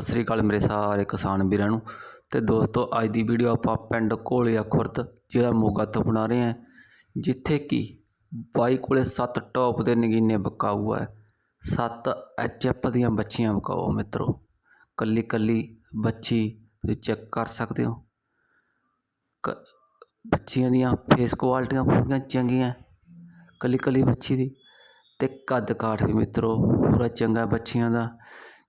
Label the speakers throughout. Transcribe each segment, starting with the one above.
Speaker 1: ਸਤਿ ਸ੍ਰੀ ਅਕਾਲ ਮੇਰੇ ਸਾਰੇ ਕਿਸਾਨ ਵੀਰਾਂ ਨੂੰ ਤੇ ਦੋਸਤੋ, ਅੱਜ ਦੀ ਵੀਡੀਓ ਆਪਾਂ ਪਿੰਡ ਕੋਲਿਆ ਖੁਰਦ ਜ਼ਿਲ੍ਹਾ ਮੋਗਾ ਤੋਂ ਬਣਾ ਰਹੇ ਹਾਂ, ਜਿੱਥੇ ਕਿ ਬਾਈ ਕੋਲੇ ਸੱਤ ਟੌਪ ਦੇ ਨਗੀਨੇ ਬਕਾਊ ਹੈ ਸੱਤ ਐਚਐਫ ਦੀਆਂ ਬੱਚੀਆਂ ਬਕਾਓ ਮਿੱਤਰੋ। ਕੱਲੀ ਕੱਲੀ ਬੱਚੀ ਤੁਸੀਂ ਚੈੱਕ ਕਰ ਸਕਦੇ ਹੋ। ਕ- ਬੱਚੀਆਂ ਦੀਆਂ ਫੇਸ ਕੁਆਲਿਟੀਆਂ ਪੂਰੀਆਂ ਚੰਗੀਆਂ ਕੱਲੀ ਕੱਲੀ ਬੱਚੀ ਦੀ ਤੇ ਕੱਦ ਕਾਠ ਵੀ ਮਿੱਤਰੋ, ਪੂਰਾ ਚੰਗਾ ਬੱਚੀਆਂ ਦਾ।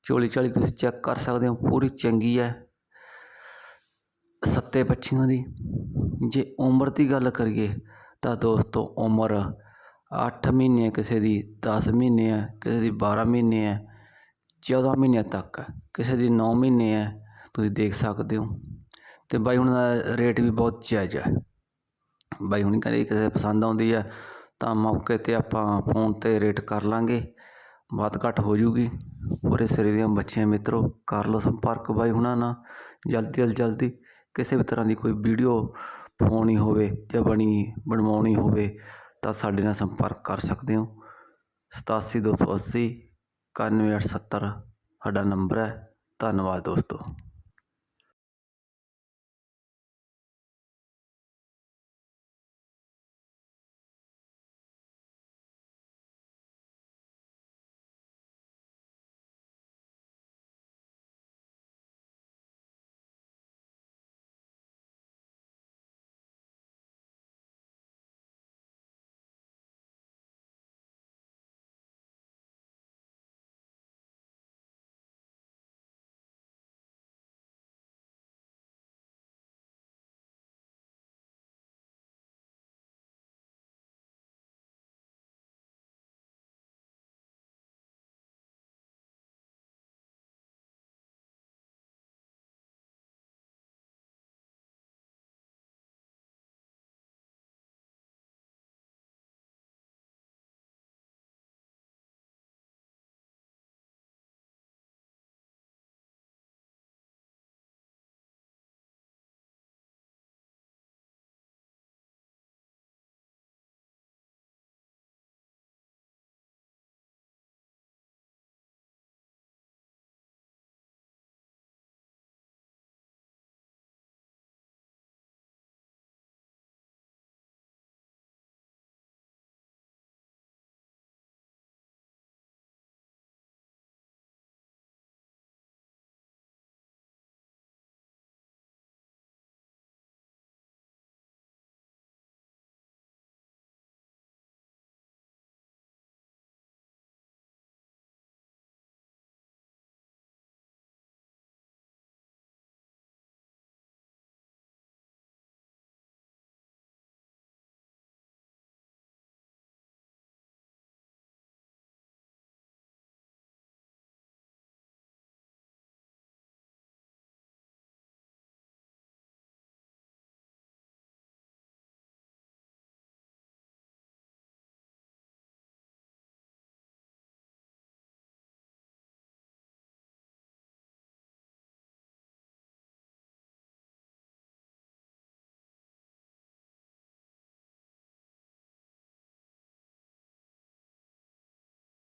Speaker 1: ਚੋਲੀ ਚਾਲੀ ਤੁਸੀਂ ਚੈੱਕ ਕਰ ਸਕਦੇ ਹੋ, ਪੂਰੀ ਚੰਗੀ ਹੈ। ਸੱਤੇ ਬੱਚੀਆਂ ਦੀ। ਜੇ ਉਮਰ ਦੀ ਗੱਲ ਕਰੀਏ ਤਾਂ ਦੋਸਤੋ ਉਮਰ 8 ਮਹੀਨੇ ਕਿਸੇ ਦੀ 10 ਮਹੀਨੇ ਹੈ, ਕਿਸੇ ਦੀ 12 ਮਹੀਨੇ ਹੈ 14 ਮਹੀਨਿਆਂ ਤੱਕ ਕਿਸੇ ਦੀ 9 ਮਹੀਨੇ ਹੈ, ਤੁਸੀਂ ਦੇਖ ਸਕਦੇ ਹੋ। ਤੇ ਬਾਈ ਹੁਣ ਦਾ ਰੇਟ ਵੀ ਬਹੁਤ ਜਾਇਜ਼ ਹੈ। ਬਾਈ ਹੁਣੀ ਕਹਿੰਦੇ ਕਿਸੇ ਪਸੰਦ ਆਉਂਦੀ ਹੈ ਤਾਂ ਮੌਕੇ ਤੇ ਆਪਾਂ ਫੋਨ ਤੇ ਰੇਟ ਕਰ ਲਾਂਗੇ। ਬਹੁਤ ਘੱਟ ਹੋ ਜੂਗੀ। ਪੂਰੇ ਸਿਰੇ ਦੀਆਂ ਬੱਚੀਆਂ ਮਿੱਤਰੋ, ਕਰ ਲਓ ਸੰਪਰਕ ਬਾਈ ਹੁਣਾਂ ਨਾਲ। ਜਲਦੀ ਤੋਂ ਜਲਦੀ ਕਿਸੇ ਵੀ ਤਰ੍ਹਾਂ ਦੀ ਕੋਈ ਵੀਡੀਓ ਪਾਉਣੀ ਹੋਵੇ ਜਾਂ ਬਣੀ, ਬਣਵਾਉਣੀ ਹੋਵੇ ਤਾਂ ਸਾਡੇ ਨਾਲ ਸੰਪਰਕ ਕਰ ਸਕਦੇ ਹੋ। 87 280 9170 ਸਾਡਾ ਨੰਬਰ ਹੈ। ਧੰਨਵਾਦ ਦੋਸਤੋ।